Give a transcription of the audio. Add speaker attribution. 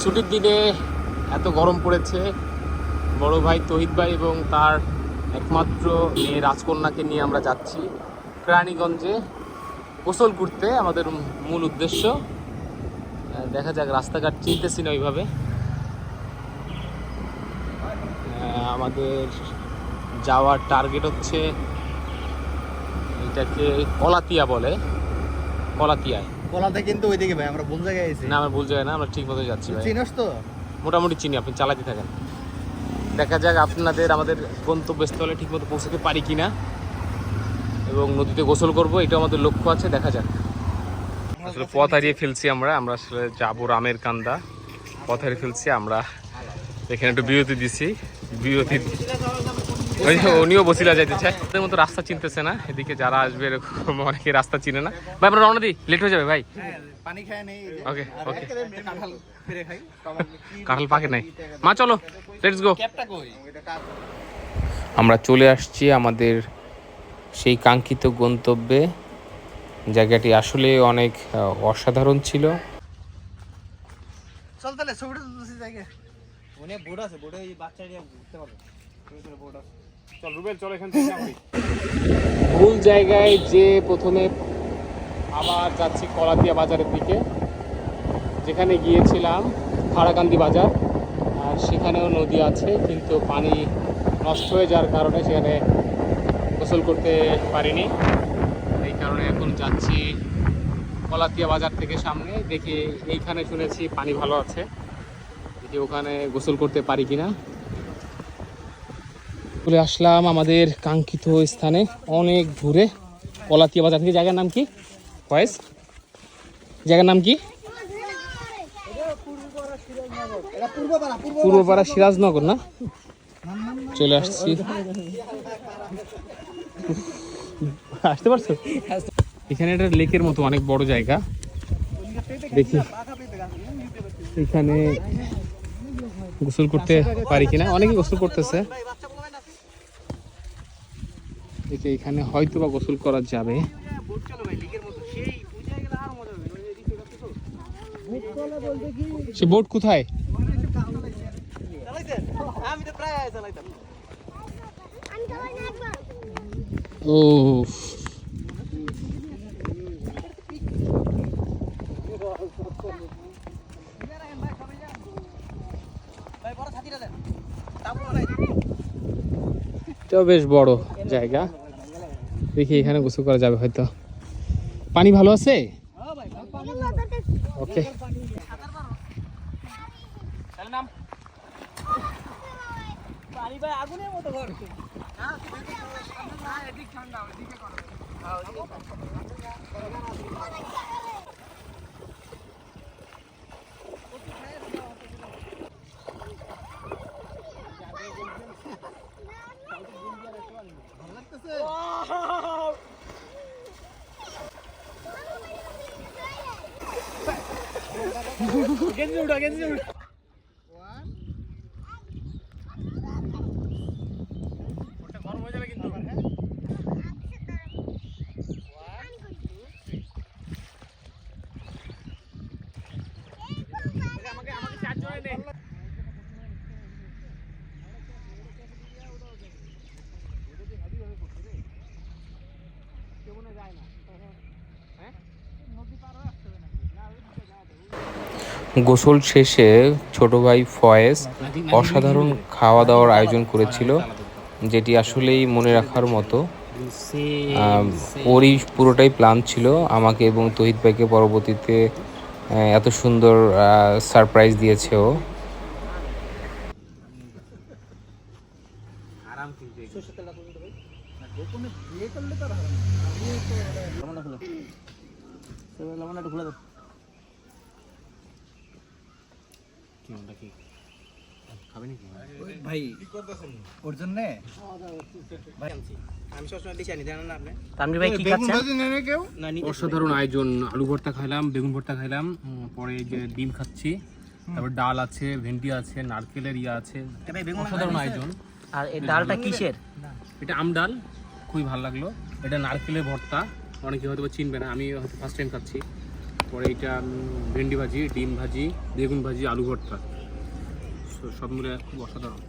Speaker 1: ছুটির দিনে এত গরম পড়েছে। বড় ভাই তহিদ ভাই এবং তার একমাত্র মেয়ে রাজকন্যাকে নিয়ে আমরা যাচ্ছি কেরানীগঞ্জে গোসল করতে, আমাদের মূল উদ্দেশ্য। দেখা যাক, রাস্তাঘাট চিনতেছি না ওইভাবে। আমাদের যাওয়ার টার্গেট হচ্ছে এটাকে কলাতিয়া বলে। কলাতিয়ায়
Speaker 2: কলাতে কিন্তু ওইদিকে ভাই আমরা ভুল জায়গায়
Speaker 1: না আমার ভুল যায় না আমরা ঠিক মতো যাচ্ছি ভাই।
Speaker 2: চিনস তো?
Speaker 1: মোটামুটি চিনি আপনি চালাতে থাকেন। দেখা যাক আপনাদের আমাদের গন্তব্যস্থলে ঠিকমতো পৌঁছাতে পারি কিনা। এবং নদীতে গোসল করব এটা আমাদের লক্ষ্য আছে দেখা যাক। আসলে পথ হারিয়ে ফেলছি আমরা আমরা আসলে যাব রামের কান্দা পথ হারিয়ে ফেলছি আমরা। এখানে একটু বিরতি দিছি বিরতি উনিও বসিলা যাইতে চায় ওদের মতো রাস্তা চিনতেছে না এদিকে যারা আসবে এরকম অনেকে রাস্তা চিনে না। ভাই আমরা রওনা দিই লেট হয়ে যাবে ভাই।
Speaker 2: পানি খায় নেই
Speaker 1: ওকে ওকে
Speaker 2: কাঁঠাল ফিরে
Speaker 1: পাকে নাই। মা চলো লেটস গো আমরা চলে আসছি আমাদের সেই কাঙ্ক্ষিত গন্তব্যে। জায়গাটি আসলে অনেক অসাধারণ ছিল।
Speaker 2: চল তাহলে ছবিটা জায়গা ওনে বোর্ড আছে বোর্ডে এই বাচ্চা নিয়ে ঘুরতে পারবে। বোর্ড আছে।
Speaker 1: ভুল জায়গায় যে প্রথমে আবার যাচ্ছি কলাতিয়া বাজারের দিকে, যেখানে গিয়েছিলাম ফাড়াকান্দি বাজার, আর সেখানেও নদী আছে, কিন্তু পানি নষ্ট হয়ে যাওয়ার কারণে সেখানে গোসল করতে পারিনি। এই কারণে এখন যাচ্ছি কলাতিয়া বাজার থেকে সামনে। দেখি এইখানে শুনেছি পানি ভালো আছে। দেখি ওখানে গোসল করতে পারি কিনা। চলে আসলাম আমাদের কাঙ্ক্ষিত স্থানে, অনেক ঘুরে কলাতিয়া বাজার থেকে। জায়গার নাম কি? ভয়েস জায়গার নাম কি?
Speaker 2: পূর্বপাড়া
Speaker 1: সিরাজনগর না? চলে আসছি। আসতে পারছ? এখানে একটা লেকের মতো অনেক বড় জায়গা। দেখি। এখানে গোসল করতে পারি কিনা? অনেকে গোসল করতেছে। দেখি এখানে হয়তো বা গোসল করা যাবে। সে বোট কোথায়? ও
Speaker 2: ভাই বড় ছাতিটা দেন তারপর
Speaker 1: এটাও বেশ বড় জায়গা। দেখি এখানে গোসল করা যাবে হয়তো। পানি ভালো আছে? ওকে।
Speaker 2: ঠান্ডা ওইদিকে করো হ্যাঁ ওইদিকে গেঞ্জি উঠা গেঞ্জি উঠা গরম হয়ে যাবে কিন্তু আমাকে আমাকে চারজনে নে
Speaker 1: গোসল শেষে ছোট ভাই ফয়েজ অসাধারণ খাওয়া দাওয়ার আয়োজন করেছিল, যেটি আসলেই মনে রাখার মতো। ওরই পুরোটাই প্ল্যান ছিল আমাকে এবং তহিদ ভাইকে পরবর্তীতে এত সুন্দর সারপ্রাইজ দিয়েছে ও।
Speaker 2: আরাম কিন্তু সরষে তেল লাগবে ভাই না গোপনে বিয়ে করলে তো আর হবে না বিয়ে তো লবণটা খুলো তো লবণটা একটু খুলে দাও
Speaker 1: কি আমরা কি? খাবে নাকি?
Speaker 2: ভাই ওর জন্য? ভাই আমি সবসময় বেশি আনি জানেন না আপনি?
Speaker 3: তানভীর ভাই কি খাচ্ছেন?
Speaker 2: না
Speaker 1: অসাধারণ আয়োজন আলু ভর্তা খাইলাম বেগুন ভর্তা খাইলাম পরে যে ডিম খাচ্ছি তারপর ডাল আছে ভেন্ডি আছে নারকেলের ইয়া আছে অসাধারণ আয়োজন।
Speaker 3: আর এই ডালটা কিসের?
Speaker 1: এটা আম ডাল খুবই ভালো লাগল। এটা নারকেলের ভর্তা অনেকে হয়তো চিনবে না আমি হয়তো ফার্স্ট টাইম খাচ্ছি। তারপরে এটা ভেন্ডি ভাজি ডিম ভাজি বেগুন ভাজি আলু ভর্তা। সব মিলে খুব অসাধারণ।